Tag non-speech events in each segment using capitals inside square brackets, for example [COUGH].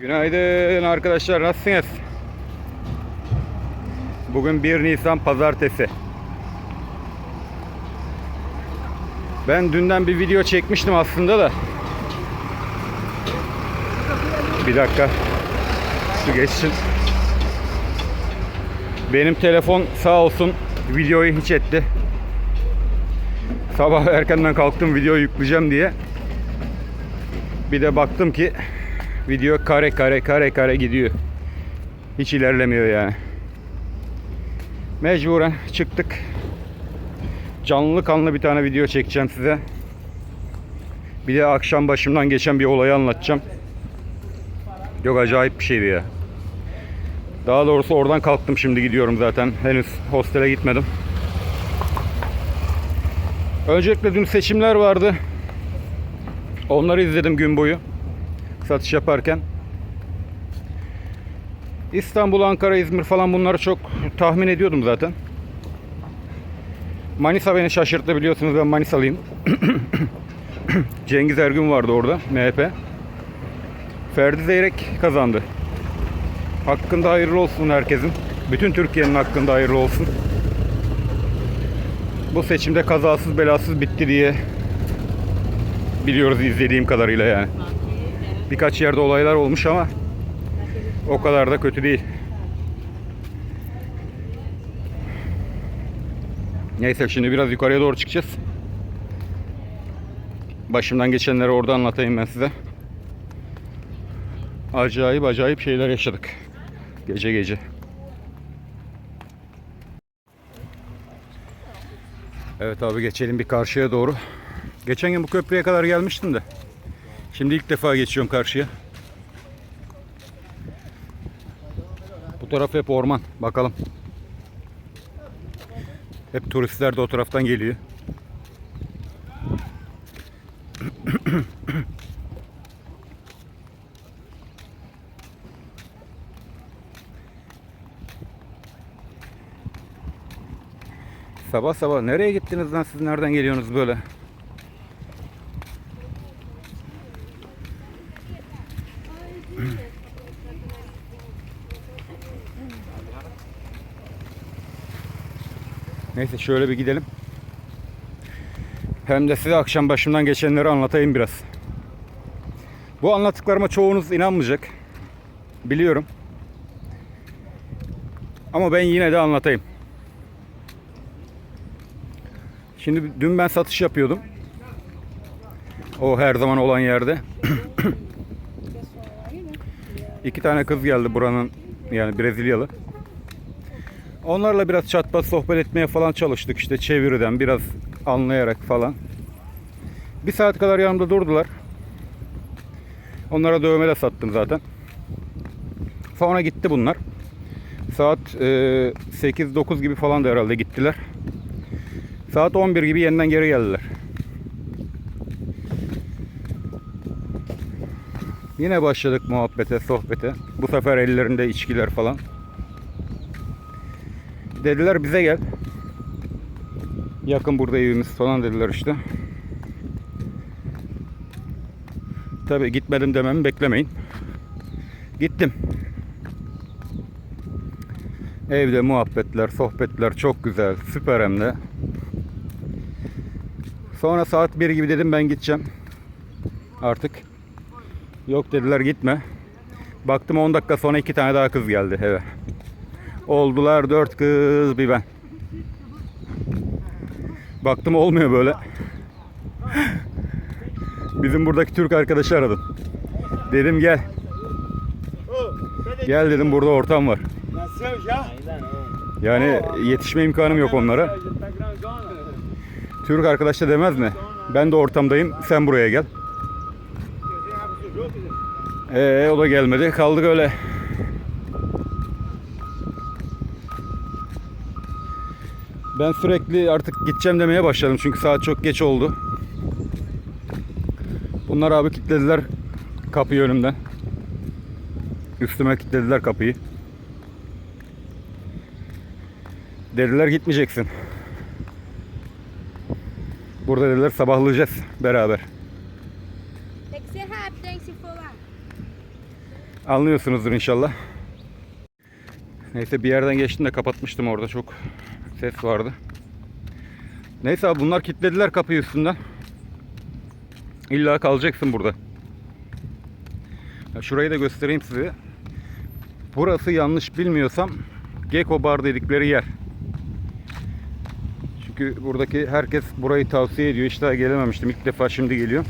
Günaydın arkadaşlar nasılsınız? Bugün 1 Nisan pazartesi. Ben dünden bir video çekmiştim aslında da. Bir dakika. Şu geçsin. Benim telefon sağ olsun videoyu hiç etti. Sabah erkenden kalktım video yükleyeceğim diye. Bir de baktım ki video kare kare kare kare gidiyor. Hiç ilerlemiyor yani. Mecburen çıktık. Canlı kanlı bir tane video çekeceğim size. Bir de akşam başımdan geçen bir olayı anlatacağım. Yok acayip bir şeydi ya. Daha doğrusu oradan kalktım şimdi gidiyorum zaten. Henüz hostele gitmedim. Öncelikle dün seçimler vardı. Onları izledim gün boyu. Satış yaparken. İstanbul, Ankara, İzmir falan bunları çok tahmin ediyordum zaten. Manisa beni şaşırttı biliyorsunuz ben Manisalıyım. [COUGHS] Cengiz Ergün vardı orada MHP. Ferdi Zeyrek kazandı. Hakkında hayırlı olsun herkesin. Bütün Türkiye'nin hakkında hayırlı olsun. Bu seçimde kazasız belasız bitti diye biliyoruz izlediğim kadarıyla yani. Birkaç yerde olaylar olmuş ama o kadar da kötü değil. Neyse şimdi biraz yukarıya doğru çıkacağız. Başımdan geçenleri orada anlatayım ben size. Acayip acayip şeyler yaşadık. Gece gece. Evet abi geçelim bir karşıya doğru. Geçen gün bu köprüye kadar gelmiştim de. Şimdi ilk defa geçiyorum karşıya. Bu taraf hep orman. Bakalım. Hep turistler de o taraftan geliyor. Sabah sabah nereye gittiniz lan siz nereden geliyorsunuz böyle? Neyse şöyle bir gidelim. Hem de size akşam başımdan geçenleri anlatayım biraz. Bu anlattıklarıma çoğunuz inanmayacak. Biliyorum. Ama ben yine de anlatayım. Şimdi dün ben satış yapıyordum. O her zaman olan yerde. [CLEARS THROAT] İki tane kız geldi buranın yani Brezilyalı. Onlarla biraz çatpat sohbet etmeye falan çalıştık işte çeviriden biraz anlayarak falan. Bir saat kadar yanımda durdular. Onlara dövme de sattım zaten. Sonra gitti bunlar. Saat e, 8-9 gibi falan da herhalde gittiler. Saat 11 gibi yeniden geri geldiler. Yine başladık muhabbete, sohbete. Bu sefer ellerinde içkiler falan. Dediler bize gel. Yakın burada evimiz falan dediler işte. Tabi gitmedim dememi beklemeyin. Gittim. Evde muhabbetler, sohbetler çok güzel, süper hem de. Sonra saat 1 gibi dedim ben gideceğim. Artık. Yok dediler gitme. Baktım 10 dakika sonra iki tane daha kız geldi eve. Oldular dört kız bir ben. Baktım olmuyor böyle. Bizim buradaki Türk arkadaşı aradım. Dedim gel. Gel dedim burada ortam var. Yani yetişme imkanım yok onlara. Türk arkadaş da demez mi? Ben de ortamdayım sen buraya gel. Ee, o da gelmedi. Kaldık öyle. Ben sürekli artık gideceğim demeye başladım çünkü saat çok geç oldu. Bunlar abi kilitlediler kapıyı önümden. Üstüme kilitlediler kapıyı. Dediler gitmeyeceksin. Burada dediler sabahlayacağız beraber. Anlıyorsunuzdur inşallah. Neyse bir yerden geçtim de kapatmıştım orada çok ses vardı. Neyse abi bunlar kilitlediler kapıyı üstünden. İlla kalacaksın burada. Şurayı da göstereyim size. Burası yanlış bilmiyorsam Gecko Bar dedikleri yer. Çünkü buradaki herkes burayı tavsiye ediyor. Hiç daha gelememiştim. İlk defa şimdi geliyor.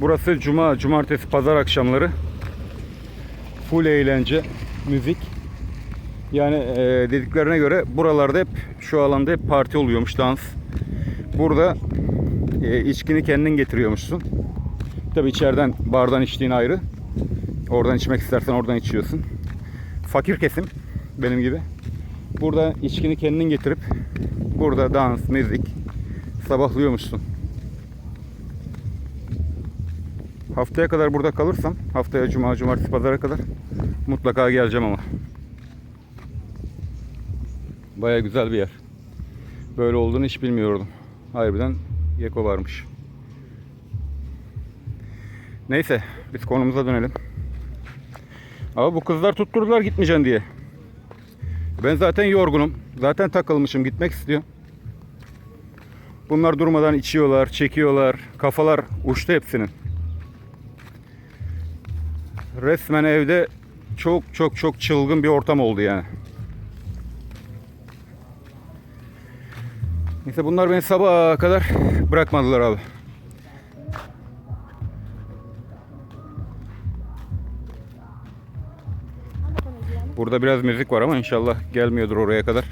Burası cuma, cumartesi, pazar akşamları. Full eğlence, müzik. Yani e, dediklerine göre buralarda hep şu alanda hep parti oluyormuş dans. Burada e, içkini kendin getiriyormuşsun. Tabi içeriden bardan içtiğin ayrı. Oradan içmek istersen oradan içiyorsun. Fakir kesim benim gibi. Burada içkini kendin getirip burada dans, müzik sabahlıyormuşsun. Haftaya kadar burada kalırsam, haftaya cuma, cumartesi, pazara kadar mutlaka geleceğim ama. Baya güzel bir yer. Böyle olduğunu hiç bilmiyordum. Harbiden Geko varmış. Neyse biz konumuza dönelim. Ama bu kızlar tutturdular gitmeyeceksin diye. Ben zaten yorgunum. Zaten takılmışım gitmek istiyor. Bunlar durmadan içiyorlar, çekiyorlar. Kafalar uçtu hepsinin. Resmen evde çok çok çok çılgın bir ortam oldu yani. Neyse bunlar beni sabaha kadar bırakmadılar abi. Burada biraz müzik var ama inşallah gelmiyordur oraya kadar.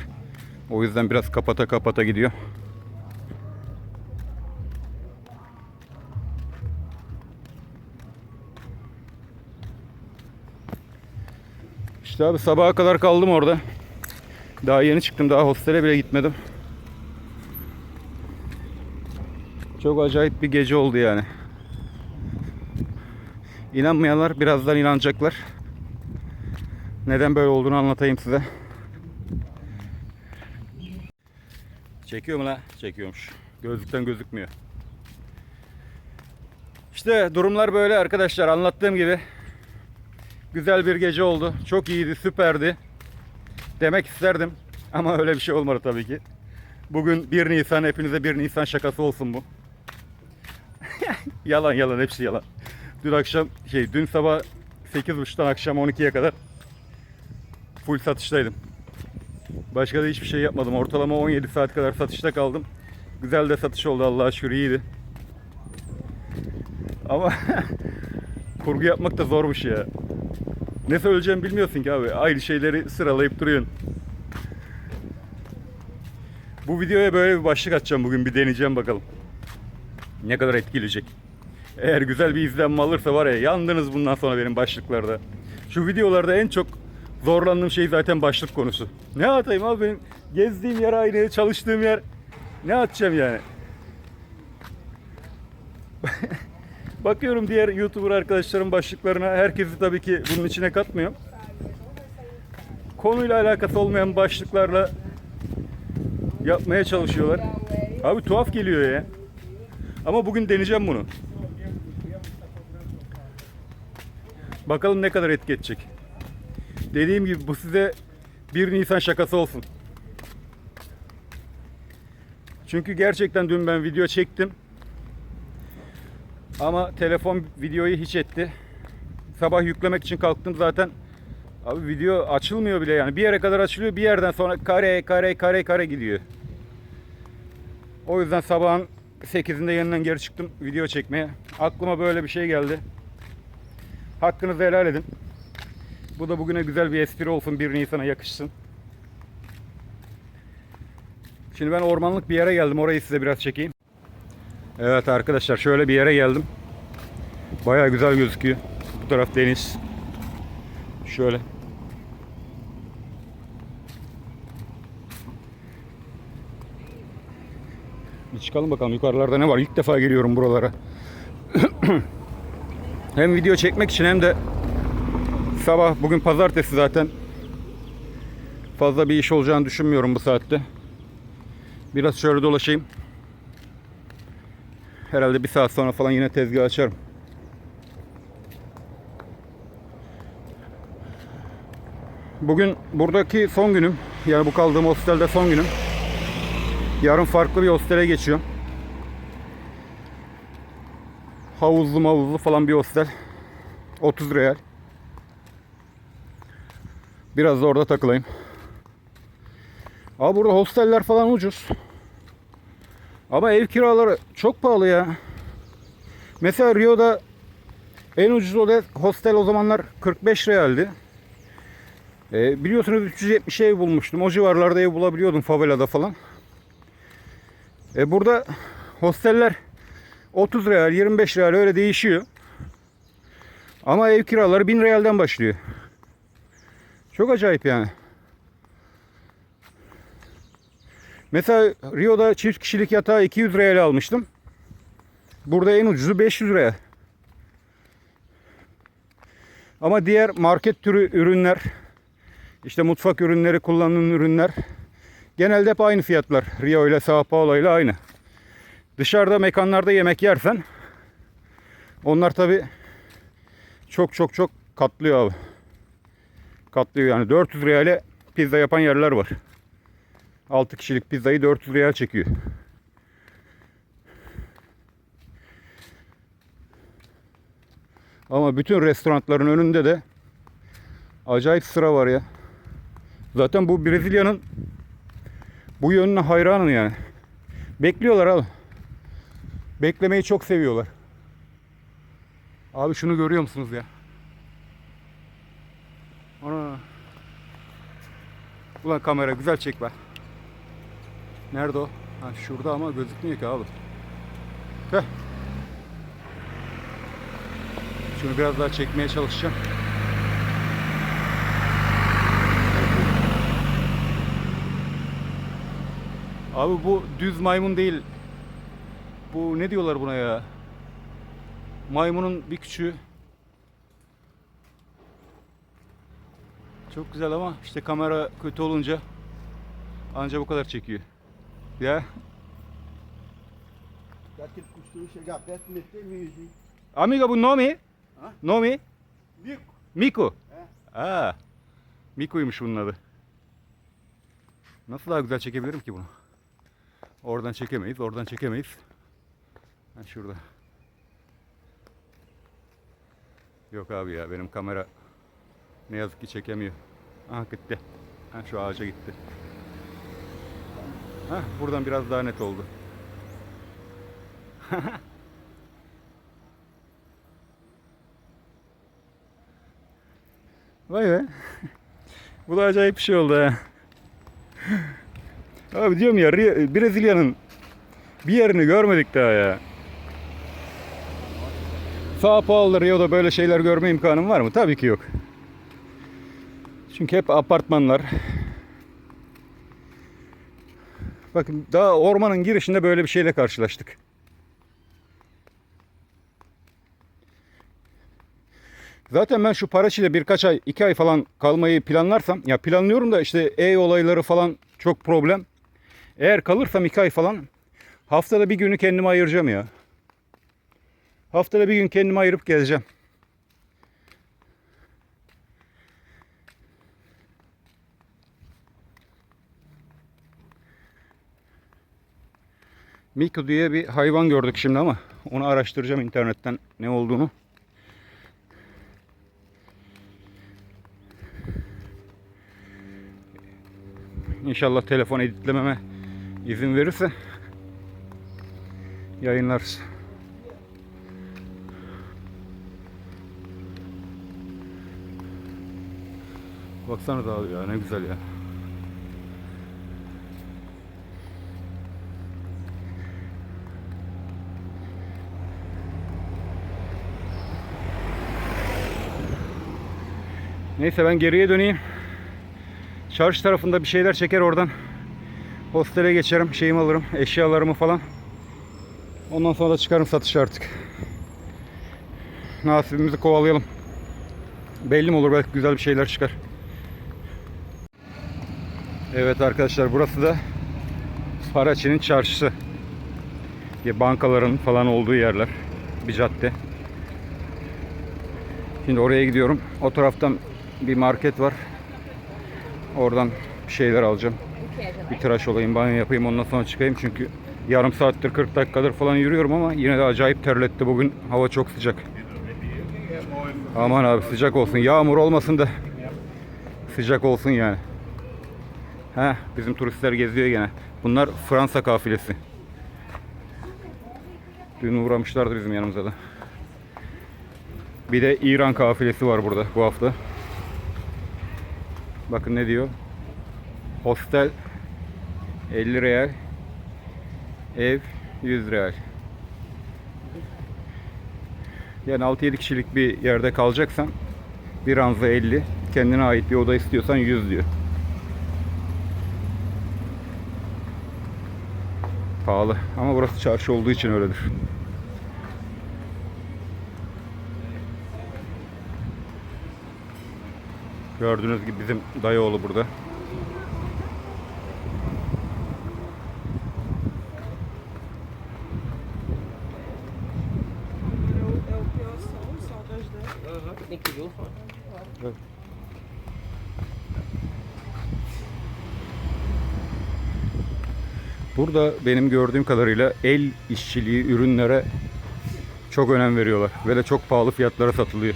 O yüzden biraz kapata kapata gidiyor. İşte abi sabaha kadar kaldım orada. Daha yeni çıktım. Daha hostele bile gitmedim. Çok acayip bir gece oldu yani. İnanmayanlar birazdan inanacaklar. Neden böyle olduğunu anlatayım size. Çekiyor mu la? Çekiyormuş. Gözlükten gözükmüyor. İşte durumlar böyle arkadaşlar. Anlattığım gibi. Güzel bir gece oldu. Çok iyiydi, süperdi. Demek isterdim. Ama öyle bir şey olmadı tabii ki. Bugün 1 Nisan, hepinize 1 Nisan şakası olsun bu. [LAUGHS] yalan yalan, hepsi yalan. Dün akşam, şey dün sabah 8.30'dan akşam 12'ye kadar full satıştaydım. Başka da hiçbir şey yapmadım. Ortalama 17 saat kadar satışta kaldım. Güzel de satış oldu Allah'a şükür iyiydi. Ama [LAUGHS] kurgu yapmak da zormuş ya. Ne söyleyeceğimi bilmiyorsun ki abi. Aynı şeyleri sıralayıp duruyorsun. Bu videoya böyle bir başlık atacağım bugün. Bir deneyeceğim bakalım. Ne kadar etkileyecek. Eğer güzel bir izlenme alırsa var ya yandınız bundan sonra benim başlıklarda. Şu videolarda en çok zorlandığım şey zaten başlık konusu. Ne atayım abi benim gezdiğim yer aynı, çalıştığım yer. Ne atacağım yani? [LAUGHS] Bakıyorum diğer YouTuber arkadaşlarım başlıklarına. Herkesi tabii ki bunun içine katmıyorum. Konuyla alakası olmayan başlıklarla yapmaya çalışıyorlar. Abi tuhaf geliyor ya. Ama bugün deneyeceğim bunu. Bakalım ne kadar etki edecek. Dediğim gibi bu size 1 Nisan şakası olsun. Çünkü gerçekten dün ben video çektim. Ama telefon videoyu hiç etti. Sabah yüklemek için kalktım zaten. Abi video açılmıyor bile yani. Bir yere kadar açılıyor. Bir yerden sonra kare kare kare kare gidiyor. O yüzden sabahın 8'inde yeniden geri çıktım video çekmeye. Aklıma böyle bir şey geldi. Hakkınızı helal edin. Bu da bugüne güzel bir espri olsun. 1 Nisan'a yakışsın. Şimdi ben ormanlık bir yere geldim. Orayı size biraz çekeyim. Evet arkadaşlar şöyle bir yere geldim. Baya güzel gözüküyor. Bu taraf deniz. Şöyle. Çıkalım bakalım yukarılarda ne var. İlk defa geliyorum buralara. [CLEARS THROAT] hem video çekmek için hem de sabah bugün pazartesi zaten fazla bir iş olacağını düşünmüyorum bu saatte. Biraz şöyle dolaşayım. Herhalde bir saat sonra falan yine tezgah açarım. Bugün buradaki son günüm. Yani bu kaldığım hostelde son günüm. Yarın farklı bir hostele geçiyorum. Havuzlu mavuzlu falan bir hostel. 30 real. Biraz da orada takılayım. Abi burada hosteller falan ucuz. Ama ev kiraları çok pahalı ya. Mesela Rio'da en ucuz oda hostel o zamanlar 45 realdi. E, biliyorsunuz 370 ev bulmuştum. O civarlarda ev bulabiliyordum favelada falan. E, burada hosteller 30 real, 25 real öyle değişiyor. Ama ev kiraları 1000 realden başlıyor. Çok acayip yani. Mesela Rio'da çift kişilik yatağı 200 real almıştım. Burada en ucuzu 500 real. Ama diğer market türü ürünler, işte mutfak ürünleri, kullanılan ürünler genelde hep aynı fiyatlar. Rio ile Sao Paulo ile aynı. Dışarıda mekanlarda yemek yersen onlar tabi çok çok çok katlıyor abi. Katlıyor yani 400 reale pizza yapan yerler var. 6 kişilik pizzayı 400 real çekiyor. Ama bütün restoranların önünde de acayip sıra var ya. Zaten bu Brezilya'nın bu yönüne hayranım yani. Bekliyorlar abi. Beklemeyi çok seviyorlar. Abi şunu görüyor musunuz ya? Ana. Ulan kamera güzel çek be. Nerede o? Ha şurada ama gözükmüyor ki abi. Heh. Şunu biraz daha çekmeye çalışacağım. Abi bu düz maymun değil. Bu ne diyorlar buna ya? Maymunun bir küçüğü. Çok güzel ama işte kamera kötü olunca anca bu kadar çekiyor. Ya. Mídia, hein? Amigo bu nome? Ha? Nome? Bico. Miku. He. Aa. Miku'ymuş bunun adı. Nasıl daha güzel çekebilirim ki bunu? Oradan çekemeyiz, oradan çekemeyiz. Ha şurada. Yok abi ya benim kamera ne yazık ki çekemiyor. Aha gitti. Ha şu ağaca gitti. Ha buradan biraz daha net oldu. [LAUGHS] Vay be. [LAUGHS] Bu da acayip bir şey oldu ha. Abi diyorum ya Brezilya'nın bir yerini görmedik daha ya. Sao Paulo, Rio'da böyle şeyler görme imkanım var mı? Tabii ki yok. Çünkü hep apartmanlar. Bakın daha ormanın girişinde böyle bir şeyle karşılaştık. Zaten ben şu Paraçi'de birkaç ay, iki ay falan kalmayı planlarsam, ya planlıyorum da işte ev olayları falan çok problem. Eğer kalırsam iki ay falan haftada bir günü kendime ayıracağım ya. Haftada bir gün kendime ayırıp gezeceğim. Miku diye bir hayvan gördük şimdi ama onu araştıracağım internetten ne olduğunu. İnşallah telefon editlememe izin verirse yayınlarız. Baksana da abi ya ne güzel ya. Neyse ben geriye döneyim. Çarşı tarafında bir şeyler çeker oradan. Hostele geçerim, şeyimi alırım, eşyalarımı falan. Ondan sonra da çıkarım satışa artık. Nasibimizi kovalayalım. Belli mi olur belki güzel bir şeyler çıkar. Evet arkadaşlar burası da Paraçi'nin çarşısı. Bankaların falan olduğu yerler. Bir cadde. Şimdi oraya gidiyorum. O taraftan bir market var. Oradan bir şeyler alacağım. Bir tıraş olayım, banyo yapayım ondan sonra çıkayım çünkü yarım saattir 40 dakikadır falan yürüyorum ama yine de acayip terletti bugün. Hava çok sıcak. Aman abi sıcak olsun. Yağmur olmasın da sıcak olsun yani. He, bizim turistler geziyor gene. Bunlar Fransa kafilesi. Dün uğramışlardı bizim yanımıza da. Bir de İran kafilesi var burada bu hafta. Bakın ne diyor. Hostel 50 real. Ev 100 real. Yani 6-7 kişilik bir yerde kalacaksan bir ranza 50. Kendine ait bir oda istiyorsan 100 diyor. Pahalı. Ama burası çarşı olduğu için öyledir. Gördüğünüz gibi bizim dayıoğlu burada. Burada benim gördüğüm kadarıyla el işçiliği ürünlere çok önem veriyorlar ve de çok pahalı fiyatlara satılıyor.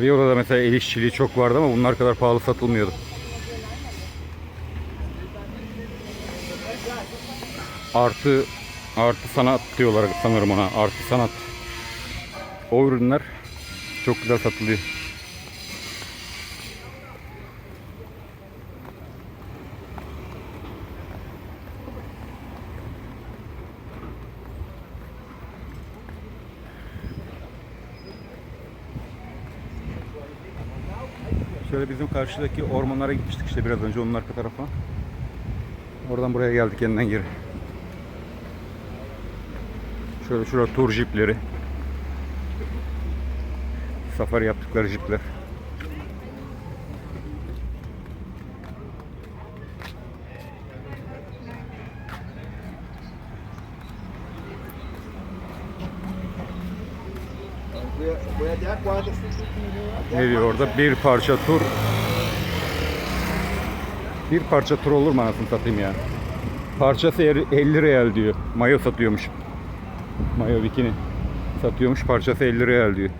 Rio'da da mesela el işçiliği çok vardı ama bunlar kadar pahalı satılmıyordu. Artı artı sanat diyorlar sanırım ona. Artı sanat. O ürünler çok güzel satılıyor. Şöyle bizim karşıdaki ormanlara gitmiştik işte biraz önce onun arka tarafa. Oradan buraya geldik yeniden geri. Şöyle şurada tur jipleri. Safari yaptıkları jipler. Ne diyor orada? Bir parça tur. Bir parça tur olur mu anasını satayım ya? Parçası er- 50 real diyor. Mayo satıyormuş. Mayo bikini satıyormuş. Parçası 50 real diyor.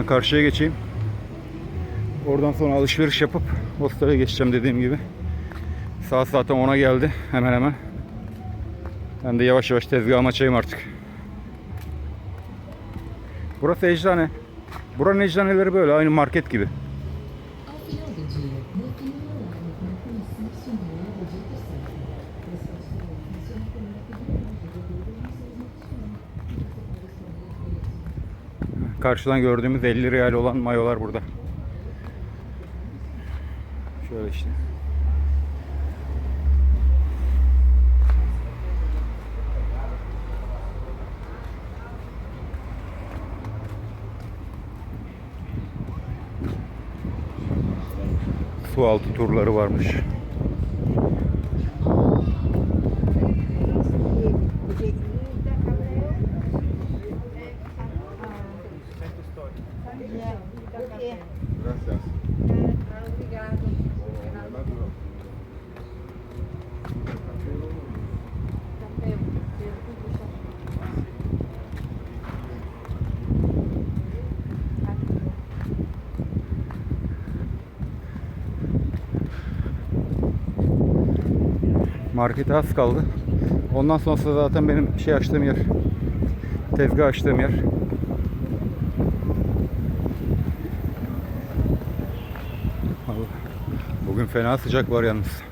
Şuradan karşıya geçeyim. Oradan sonra alışveriş yapıp hostele geçeceğim dediğim gibi. Saat zaten 10'a geldi hemen hemen. Ben de yavaş yavaş tezgahımı açayım artık. Burası eczane. Buranın eczaneleri böyle aynı market gibi. Karşıdan gördüğümüz 50 real olan mayolar burada. Şöyle işte. Su altı turları varmış. Markete az kaldı. Ondan sonrası zaten benim şey açtığım yer. Tezgah açtığım yer. Bugün fena sıcak var yalnız.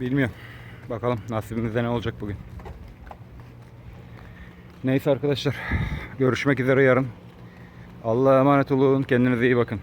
Bilmiyorum. Bakalım nasibimizde ne olacak bugün. Neyse arkadaşlar. Görüşmek üzere yarın. Allah'a emanet olun. Kendinize iyi bakın.